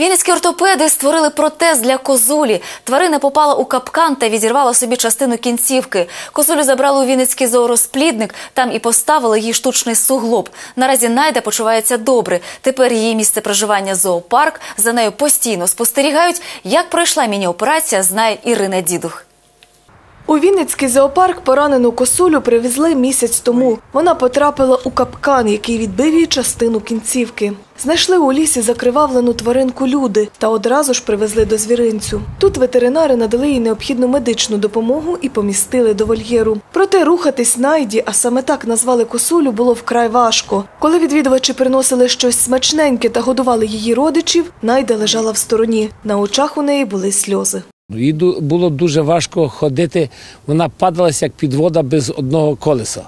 Вінницькі ортопеди створили протез для козулі. Тварина попала у капкан та відірвала собі частину кінцівки. Козулю забрали у Вінницький зоорозплідник, там і поставили їй штучний суглоб. Наразі Найда почувається добре. Тепер її місце проживання зоопарк. За нею постійно спостерігають. Як пройшла міні-операція, знає Ірина Дідух. У Вінницький зоопарк поранену косулю привезли місяць тому. Вона потрапила у капкан, який відбив їй частину кінцівки. Знайшли у лісі закривавлену тваринку люди та одразу ж привезли до звіринцю. Тут ветеринари надали їй необхідну медичну допомогу і помістили до вольєру. Проте рухатись найді, а саме так назвали косулю, було вкрай важко. Коли відвідувачі приносили щось смачненьке та годували її родичів, найда лежала в стороні. На очах у неї були сльози. Їй було дуже важко ходити. Вона падалася як підвода без одного колеса.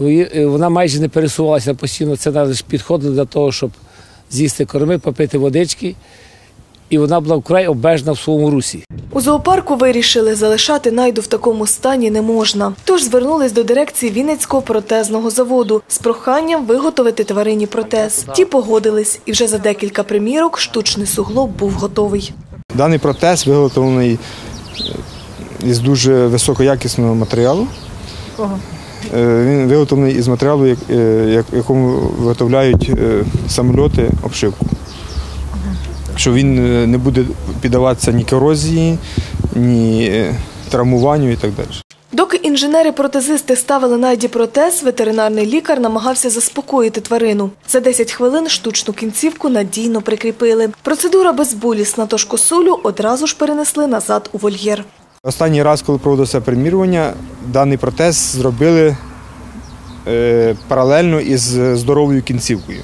Е, Вона майже не пересувалася постійно. Це лише підходило для того, щоб з'їсти корми, попити водички. І вона була вкрай обережна в своєму русі. У зоопарку вирішили, залишати найду в такому стані не можна. Тож звернулись до дирекції Вінницького протезного заводу з проханням виготовити тварині протез. Ті погодились, і вже за декілька примірок штучний суглоб був готовий. Даний протез виготовлений е, із дуже високоякісного матеріалу. Кого? Він виготовлений із матеріалу, е, як- якому виготовляють е, самольоти обшивку. Що він е, не буде піддаватися ні корозії, ні е, травмуванню і так далі. Доки інженери-протезисти ставили найді протез, ветеринарний лікар намагався заспокоїти тварину. За 10 хвилин штучну кінцівку надійно прикріпили. Процедура безболісна, тож косулю одразу ж перенесли назад у вольєр. Останній раз, коли проводилося примірювання, даний протез зробили е, паралельно із здоровою кінцівкою.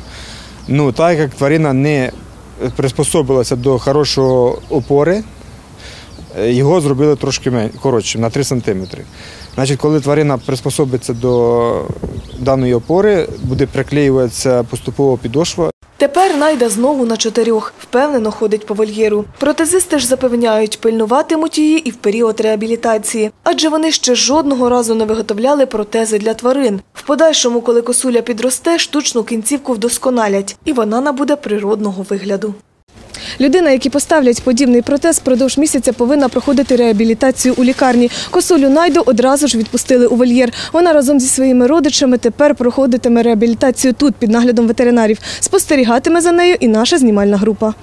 Ну, так як тварина не приспособилася до хорошого опори, його зробили трошки мен- коротшим, на 3 см. Значить, коли тварина приспособиться до даної опори, буде приклеюватися поступово підошва, Тепер найда знову на чотирьох, впевнено ходить по вольєру. Протезисти ж запевняють, пильнуватимуть її і в період реабілітації, адже вони ще жодного разу не виготовляли протези для тварин. В подальшому, коли косуля підросте, штучну кінцівку вдосконалять, і вона набуде природного вигляду. Людина, якій поставлять подібний протез, впродовж місяця повинна проходити реабілітацію у лікарні. Косулю найду одразу ж відпустили у вольєр. Вона разом зі своїми родичами тепер проходитиме реабілітацію тут під наглядом ветеринарів. Спостерігатиме за нею і наша знімальна група.